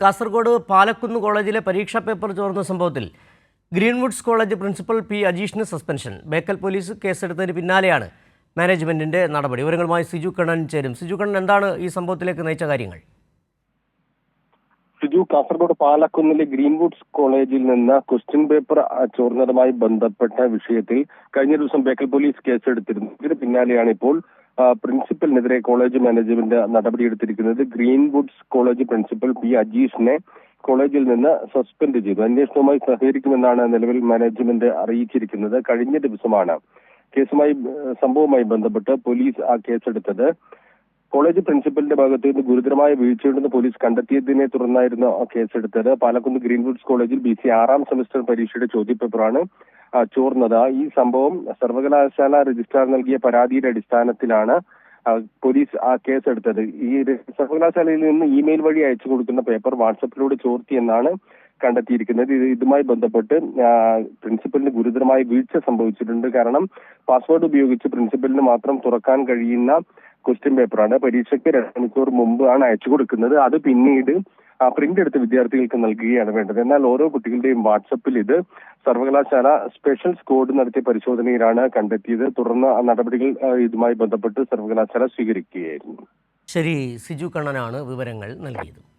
കാസർഗോഡ് പാലക്കുന്ന് കോളേജിലെ പരീക്ഷാ പേപ്പർ ചോർന്ന സംഭവത്തിൽ ഗ്രീൻവുഡ്സ് കോളേജ് പ്രിൻസിപ്പൽ പി അജീഷിന് സസ്പെൻഷൻ. ബേക്കൽ പോലീസ് കേസെടുത്തതിന് പിന്നാലെയാണ് മാനേജ്മെന്റിന്റെ നടപടി. വിവരങ്ങളുമായി സിജു കണ്ണൻ ചേരും. സിജു കണ്ണൻ എന്താണ് ഈ സംഭവത്തിലേക്ക് നയിച്ച കാര്യങ്ങൾ? സിജു കാസർഗോഡ് പാലക്കുന്നിലെ ഗ്രീൻവുഡ്സ് കോളേജിൽ നിന്ന് ക്വസ്റ്റ്യൻ പേപ്പർ ചോർന്നതുമായി ബന്ധപ്പെട്ട വിഷയത്തിൽ കഴിഞ്ഞ ദിവസം ബേക്കൽ പോലീസ് കേസെടുത്തിരുന്നു. ഇതിന് പിന്നാലെയാണ് ഇപ്പോൾ പ്രിൻസിപ്പലിനെതിരെ കോളേജ് മാനേജ്മെന്റ് നടപടിയെടുത്തിരിക്കുന്നത്. ഗ്രീൻവുഡ്സ് കോളേജ് പ്രിൻസിപ്പൽ പി അജീഷിനെ കോളേജിൽ നിന്ന് സസ്പെൻഡ് ചെയ്തു. അന്വേഷണവുമായി സഹകരിക്കുമെന്നാണ് നിലവിൽ മാനേജ്മെന്റ് അറിയിച്ചിരിക്കുന്നത്. കഴിഞ്ഞ ദിവസമാണ് കേസുമായി സംഭവവുമായി ബന്ധപ്പെട്ട് പോലീസ് ആ കേസെടുത്തത്. കോളേജ് പ്രിൻസിപ്പലിന്റെ ഭാഗത്ത് നിന്ന് ഗുരുതരമായ വീഴ്ചയുണ്ടെന്ന് പോലീസ് കണ്ടെത്തിയതിനെ തുടർന്നായിരുന്നു കേസെടുത്തത്. പാലക്കുന്ന് ഗ്രീൻവുഡ്സ് കോളേജിൽ ബി സി ആറാം സെമസ്റ്റർ പരീക്ഷയുടെ ചോദ്യപേപ്പറാണ് ചോർന്നത്. ഈ സംഭവം സർവകലാശാല രജിസ്ട്രാർ നൽകിയ പരാതിയുടെ അടിസ്ഥാനത്തിലാണ് പോലീസ് ആ കേസെടുത്തത്. ഈ സർവകലാശാലയിൽ നിന്ന് ഇമെയിൽ വഴി അയച്ചു കൊടുക്കുന്ന പേപ്പർ വാട്സപ്പിലൂടെ ചോർത്തിയെന്നാണ് കണ്ടെത്തിയിരിക്കുന്നത്. ഇത് ഇതുമായി ബന്ധപ്പെട്ട് പ്രിൻസിപ്പലിന് ഗുരുതരമായ വീഴ്ച സംഭവിച്ചിട്ടുണ്ട്. കാരണം പാസ്വേഡ് ഉപയോഗിച്ച് പ്രിൻസിപ്പലിന് മാത്രം തുറക്കാൻ കഴിയുന്ന ക്വസ്റ്റ്യൻ പേപ്പറാണ് പരീക്ഷയ്ക്ക് രണ്ട് മണിക്കൂർ മുമ്പ് ആണ് അയച്ചു കൊടുക്കുന്നത്. അത് പിന്നീട് പ്രിന്റ് എടുത്ത് വിദ്യാർത്ഥികൾക്ക് നൽകുകയാണ് വേണ്ടത്. എന്നാൽ ഓരോ കുട്ടികളുടെയും വാട്സപ്പിൽ ഇത് സർവകലാശാല സ്പെഷ്യൽ സ്കോഡ് നടത്തിയ പരിശോധനയിലാണ് കണ്ടെത്തിയത്. തുടർന്ന് നടപടികൾ ഇതുമായി ബന്ധപ്പെട്ട് സർവകലാശാല സ്വീകരിക്കുകയായിരുന്നു. ശരി സിജു കണ്ണനാണ് വിവരങ്ങൾ നൽകിയത്.